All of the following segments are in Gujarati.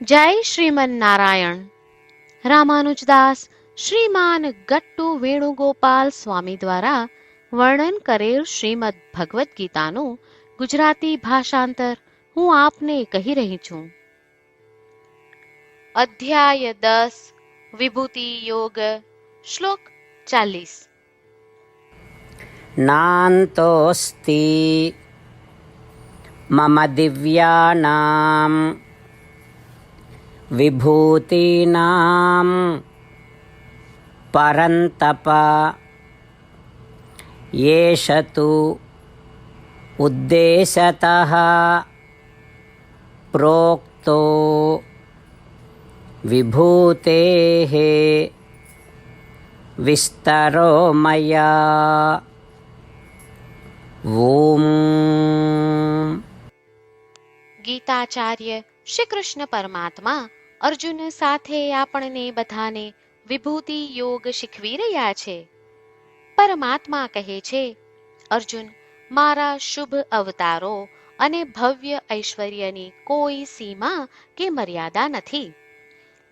જય શ્રીમન નારાયણ રામાનુજદાસ શ્રીમાન ગટ્ટુ વેણુગોપાલ સ્વામી દ્વારા વર્ણન કરેલ શ્રીમદ ભગવદ્ ગીતાનું ગુજરાતી ભાષાંતર હું આપને કહી રહી છું. અધ્યાય દસ, વિભૂતિ યોગ, શ્લોક ચાલીસ. નાંતોસ્તિ, મમ દિવ્યાનામ. విభూతీనాం పరంతప ఏషతు ఉద్దేశత ప్రోక్తో విభూతే విస్తరో మయా ఓం గీతాచార్య శ్రీకృష్ణ పరమాత్మ અર્જુન સાથે આપણને બધાને વિભૂતિ યોગ શીખવી રહ્યા છે. પરમાત્મા કહે છે, અર્જુન, મારા શુભ અવતારો અને ભવ્ય ઐશ્વર્યની કોઈ સીમા કે મર્યાદા નથી.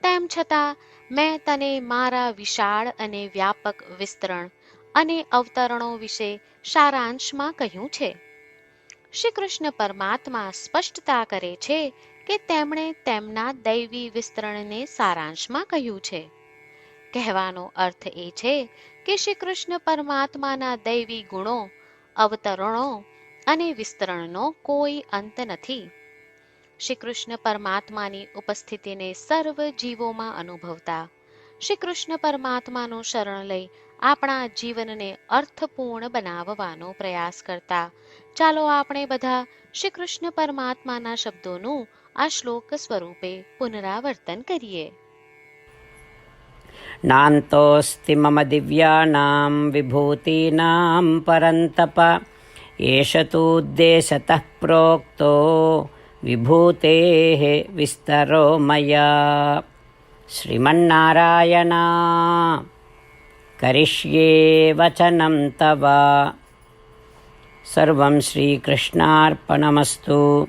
તેમ છતાં, મેં તને મારા વિશાળ અને વ્યાપક વિસ્તરણ અને અવતરણો વિશે સારાંશમાં કહ્યું છે. શ્રી કૃષ્ણ પરમાત્મા સ્પષ્ટતા કરે છે કે તેમણે તેમના દૈવી વિસ્તરણને સારાંશમાં કહ્યું છે. કહેવાનો અર્થ એ છે કે શ્રી કૃષ્ણ પરમાત્માના દૈવી ગુણો, અવતરણો અને વિસ્તરણનો કોઈ અંત નથી. શ્રી કૃષ્ણ પરમાત્માની ઉપસ્થિતિને સર્વ જીવોમાં અનુભવતા શ્રી કૃષ્ણ પરમાત્માનું શરણ લઈ આપણા જીવનને અર્થપૂર્ણ બનાવવાનો પ્રયાસ કરતા ચાલો આપણે બધા શ્રી કૃષ્ણ પરમાત્માના શબ્દોનું आ स्वरूपे पुनरावर्तन करिए नान्तोऽस्ति मम दिव्यानां विभूतीनां परन्तप, एष तूद्देशतः प्रोक्तो विभूतेः विस्तरो मया। श्रीमन्नारायणा, करिष्ये वचनं तव। सर्वं श्रीकृष्णार्पणमस्तु।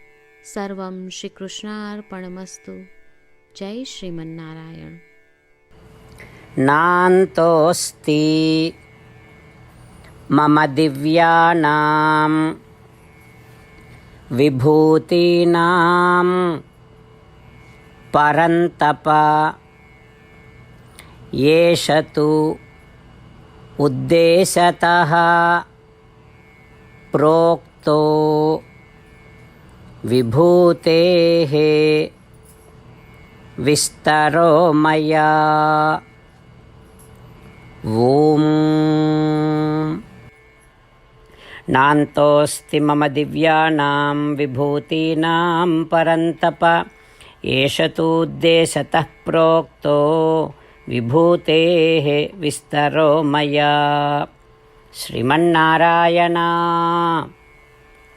सर्वं श्रीकृष्णार्पणमस्तु। जय श्रीमन्नारायण। नान्तोऽस्ति मम दिव्यानां विभूतीनां परन्तप एष तु उद्देशतः प्रोक्तो विभूतेः विस्तरो मया ॐ नान्तोऽस्ति मम दिव्यानां विभूतीनां परन्तप एष तूद्देशतः प्रोक्तो विभूतेः विस्तरो मया श्रीमन्नारायण